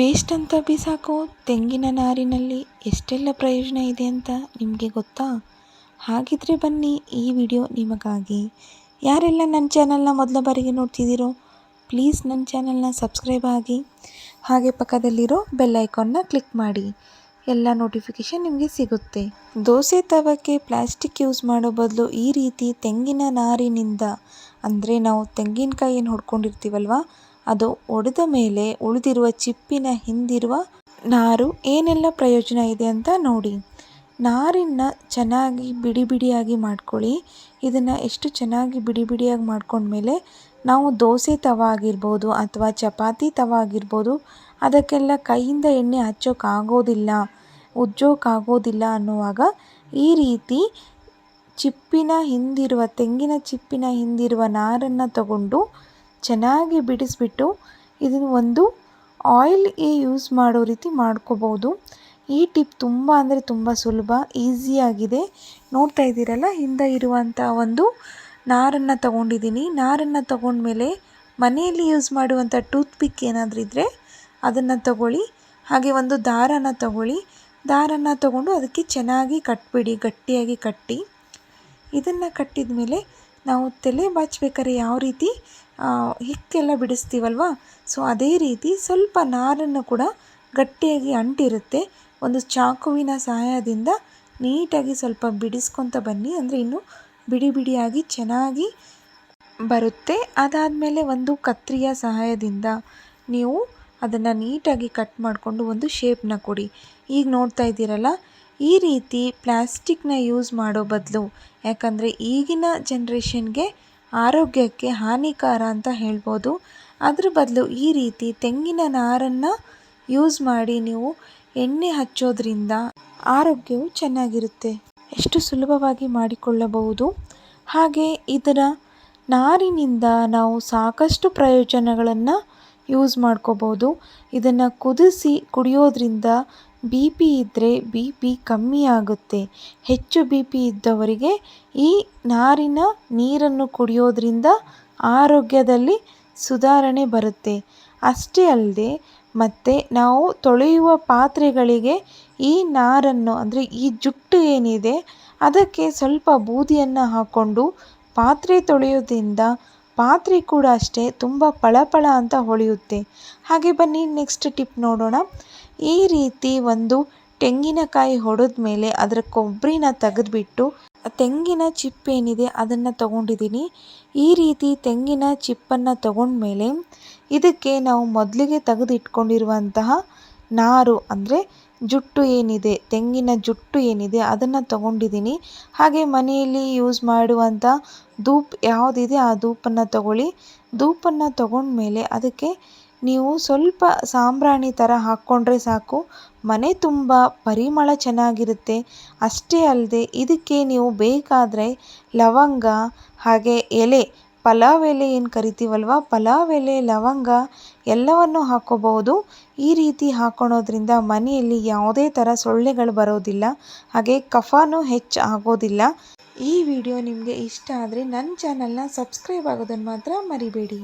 Waste ಅಂತ ಬಿಸಾಕೋ ತೆಂಗಿನ ನಾರಿನಲ್ಲಿ ಎಷ್ಟೆಲ್ಲ ಪ್ರಯೋಜನ ಇದೆ ಅಂತ ನಿಮಗೆ ಗೊತ್ತಾ? ಹಾಗಿದ್ರೆ ಬನ್ನಿ ಈ ವಿಡಿಯೋ ನಿಮಗಾಗಿ. ಯಾರೆಲ್ಲ ನನ್ನ ಚಾನಲ್ನ ಮೊದಲ ಬಾರಿಗೆ ನೋಡ್ತಿದ್ದೀರೋ, ಪ್ಲೀಸ್ ನನ್ನ ಚಾನಲ್ನ ಸಬ್ಸ್ಕ್ರೈಬ್ ಆಗಿ, ಹಾಗೆ ಪಕ್ಕದಲ್ಲಿರೋ ಬೆಲ್ ಐಕಾನ್ನ ಕ್ಲಿಕ್ ಮಾಡಿ. ಎಲ್ಲ ನೋಟಿಫಿಕೇಷನ್ ನಿಮಗೆ ಸಿಗುತ್ತೆ. ದೋಸೆ ತವಕ್ಕೆ ಪ್ಲಾಸ್ಟಿಕ್ ಯೂಸ್ ಮಾಡೋ ಬದಲು ಈ ರೀತಿ ತೆಂಗಿನ ನಾರಿನಿಂದ, ಅಂದರೆ ನಾವು ತೆಂಗಿನಕಾಯಿಯನ್ನು ಹೊಡ್ಕೊಂಡಿರ್ತೀವಲ್ವ ಅದು ಒಡೆದ ಮೇಲೆ ಉಳಿದಿರುವ ಚಿಪ್ಪಿನ ಹಿಂದಿರುವ ನಾರು ಏನೆಲ್ಲ ಪ್ರಯೋಜನ ಇದೆ ಅಂತ ನೋಡಿ. ನಾರಿನ ಚೆನ್ನಾಗಿ ಬಿಡಿ ಬಿಡಿಯಾಗಿ ಮಾಡ್ಕೊಳ್ಳಿ. ಇದನ್ನು ಎಷ್ಟು ಚೆನ್ನಾಗಿ ಬಿಡಿ ಬಿಡಿಯಾಗಿ ಮಾಡ್ಕೊಂಡ್ಮೇಲೆ ನಾವು ದೋಸೆ ತವ ಆಗಿರ್ಬೋದು ಅಥವಾ ಚಪಾತಿ ತವ ಆಗಿರ್ಬೋದು, ಅದಕ್ಕೆಲ್ಲ ಕೈಯಿಂದ ಎಣ್ಣೆ ಹಚ್ಚೋಕ್ಕಾಗೋದಿಲ್ಲ ಉಜ್ಜೋಕ್ಕಾಗೋದಿಲ್ಲ ಅನ್ನುವಾಗ ಈ ರೀತಿ ಚಿಪ್ಪಿನ ಹಿಂದಿರುವ ತೆಂಗಿನ ಚಿಪ್ಪಿನ ಹಿಂದಿರುವ ನಾರನ್ನು ತಗೊಂಡು ಚೆನ್ನಾಗಿ ಬಿಡಿಸ್ಬಿಟ್ಟು ಇದನ್ನು ಒಂದು ಆಯಿಲ್ಗೆ ಯೂಸ್ ಮಾಡೋ ರೀತಿ ಮಾಡ್ಕೋಬೋದು. ಈ ಟಿಪ್ ತುಂಬ ಅಂದರೆ ತುಂಬ ಸುಲಭ ಈಸಿಯಾಗಿದೆ ನೋಡ್ತಾ ಇದ್ದೀರಲ್ಲ, ಹಿಂದೆ ಇರುವಂಥ ಒಂದು ನಾರನ್ನು ತಗೊಂಡಿದ್ದೀನಿ. ನಾರನ್ನು ತಗೊಂಡ್ಮೇಲೆ ಮನೆಯಲ್ಲಿ ಯೂಸ್ ಮಾಡುವಂಥ ಟೂತ್ ಪಿಕ್ ಏನಾದರೂ ಇದ್ದರೆ ಅದನ್ನು ತಗೊಳ್ಳಿ. ಹಾಗೆ ಒಂದು ದಾರನ ತಗೊಳ್ಳಿ. ದಾರನ ತಗೊಂಡು ಅದಕ್ಕೆ ಚೆನ್ನಾಗಿ ಕಟ್ಬಿಡಿ ಗಟ್ಟಿಯಾಗಿ ಕಟ್ಟಿ. ಇದನ್ನು ಕಟ್ಟಿದ ಮೇಲೆ ನಾವು ತಲೆ ಬಾಚಬೇಕಾದ್ರೆ ಯಾವ ರೀತಿ ಹಿಕ್ಕೆಲ್ಲ ಬಿಡಿಸ್ತೀವಲ್ವ? ಸೊ, ಅದೇ ರೀತಿ ಸ್ವಲ್ಪ ನಾರನ್ನು ಕೂಡ ಗಟ್ಟಿಯಾಗಿ ಅಂಟಿರುತ್ತೆ. ಒಂದು ಚಾಕುವಿನ ಸಹಾಯದಿಂದ ನೀಟಾಗಿ ಸ್ವಲ್ಪ ಬಿಡಿಸ್ಕೊತ ಬನ್ನಿ. ಅಂದರೆ ಇನ್ನು ಬಿಡಿ ಬಿಡಿಯಾಗಿ ಚೆನ್ನಾಗಿ ಬರುತ್ತೆ. ಅದಾದಮೇಲೆ ಒಂದು ಕತ್ರಿಯ ಸಹಾಯದಿಂದ ನೀವು ಅದನ್ನು ನೀಟಾಗಿ ಕಟ್ ಮಾಡಿಕೊಂಡು ಒಂದು ಶೇಪ್ನ ಕೊಡಿ. ಈಗ ನೋಡ್ತಾ ಇದ್ದೀರಲ್ಲ ಈ ರೀತಿ ಪ್ಲಾಸ್ಟಿಕ್ನ ಯೂಸ್ ಮಾಡೋ ಬದಲು, ಯಾಕಂದರೆ ಈಗಿನ ಜನ್ರೇಷನ್ಗೆ ಆರೋಗ್ಯಕ್ಕೆ ಹಾನಿಕಾರ ಅಂತ ಹೇಳ್ಬೋದು. ಅದ್ರ ಬದಲು ಈ ರೀತಿ ತೆಂಗಿನ ನಾರನ್ನು ಯೂಸ್ ಮಾಡಿ ನೀವು ಎಣ್ಣೆ ಹಚ್ಚೋದ್ರಿಂದ ಆರೋಗ್ಯವು ಚೆನ್ನಾಗಿರುತ್ತೆ. ಎಷ್ಟು ಸುಲಭವಾಗಿ ಮಾಡಿಕೊಳ್ಳಬಹುದು? ಹಾಗೆ ಇದರ ನಾರಿನಿಂದ ನಾವು ಸಾಕಷ್ಟು ಪ್ರಯೋಜನಗಳನ್ನು ಯೂಸ್ ಮಾಡ್ಕೋಬೋದು ಇದನ್ನು ಕುದಿಸಿ ಕುಡಿಯೋದ್ರಿಂದ ಬಿ ಪಿ ಇದ್ದರೆ ಬಿ ಪಿ ಕಮ್ಮಿ ಆಗುತ್ತೆ. ಹೆಚ್ಚು ಬಿ ಪಿ ಇದ್ದವರಿಗೆ ಈ ನಾರಿನ ನೀರನ್ನು ಕುಡಿಯೋದ್ರಿಂದ ಆರೋಗ್ಯದಲ್ಲಿ ಸುಧಾರಣೆ ಬರುತ್ತೆ. ಅಷ್ಟೇ ಅಲ್ಲದೆ ಮತ್ತು ನಾವು ತೊಳೆಯುವ ಪಾತ್ರೆಗಳಿಗೆ ಈ ನಾರನ್ನು ಅಂದರೆ ಈ ಜುಟ್ಟು ಏನಿದೆ ಅದಕ್ಕೆ ಸ್ವಲ್ಪ ಬೂದಿಯನ್ನು ಹಾಕ್ಕೊಂಡು ಪಾತ್ರೆ ತೊಳೆಯೋದ್ರಿಂದ ಪಾತ್ರೆ ಕೂಡ ಅಷ್ಟೇ ತುಂಬ ಪಳಪಳ ಅಂತ ಹೊಳೆಯುತ್ತೆ. ಹಾಗೆ ಬನ್ನಿ ನೆಕ್ಸ್ಟ್ ಟಿಪ್ ನೋಡೋಣ. ಈ ರೀತಿ ಒಂದು ತೆಂಗಿನಕಾಯಿ ಹೊಡೆದ ಮೇಲೆ ಅದರ ಕೊಬ್ಬರಿನ ತೆಗೆದ್ಬಿಟ್ಟು ತೆಂಗಿನ ಚಿಪ್ಪೇನಿದೆ ಅದನ್ನು ತಗೊಂಡಿದ್ದೀನಿ. ಈ ರೀತಿ ತೆಂಗಿನ ಚಿಪ್ಪನ್ನು ತಗೊಂಡ್ಮೇಲೆ ಇದಕ್ಕೆ ನಾವು ಮೊದಲಿಗೆ ತೆಗೆದಿಟ್ಕೊಂಡಿರುವಂತಹ ನಾರು ಅಂದರೆ ಜುಟ್ಟು ಏನಿದೆ, ತೆಂಗಿನ ಜುಟ್ಟು ಏನಿದೆ ಅದನ್ನು ತಗೊಂಡಿದ್ದೀನಿ. ಹಾಗೆ ಮನೆಯಲ್ಲಿ ಯೂಸ್ ಮಾಡುವಂಥ ಧೂಪ್ ಯಾವುದಿದೆ ಆ ಧೂಪನ್ನು ತಗೊಳ್ಳಿ. ಧೂಪನ್ನು ತಗೊಂಡ್ಮೇಲೆ ಅದಕ್ಕೆ ನೀವು ಸ್ವಲ್ಪ ಸಾಂಬ್ರಾಣಿ ಥರ ಹಾಕ್ಕೊಂಡ್ರೆ ಸಾಕು. ಮನೆ ತುಂಬ ಪರಿಮಳ ಚೆನ್ನಾಗಿರುತ್ತೆ. ಅಷ್ಟೇ ಅಲ್ಲದೆ ಇದಕ್ಕೆ ನೀವು ಬೇಕಾದರೆ ಲವಂಗ, ಹಾಗೆ ಎಲೆ ಪಲಾವ್ ಎಲೆ ಏನು ಕರಿತೀವಲ್ವ? ಪಲಾವ್ ಎಲೆ ಲವಂಗ ಎಲ್ಲವನ್ನು ಹಾಕ್ಕೋಬಹುದು. ಈ ರೀತಿ ಹಾಕ್ಕೊಳೋದ್ರಿಂದ ಮನೆಯಲ್ಲಿ ಯಾವುದೇ ಥರ ಸೊಳ್ಳೆಗಳು ಬರೋದಿಲ್ಲ. ಹಾಗೆ ಕಫಾನೂ ಹೆಚ್ಚು ಆಗೋದಿಲ್ಲ. ಈ ವಿಡಿಯೋ ನಿಮಗೆ ಇಷ್ಟ ಆದರೆ ನನ್ನ ಚಾನಲ್ನ ಸಬ್ಸ್ಕ್ರೈಬ್ ಆಗೋದನ್ನು ಮಾತ್ರ ಮರಿಬೇಡಿ.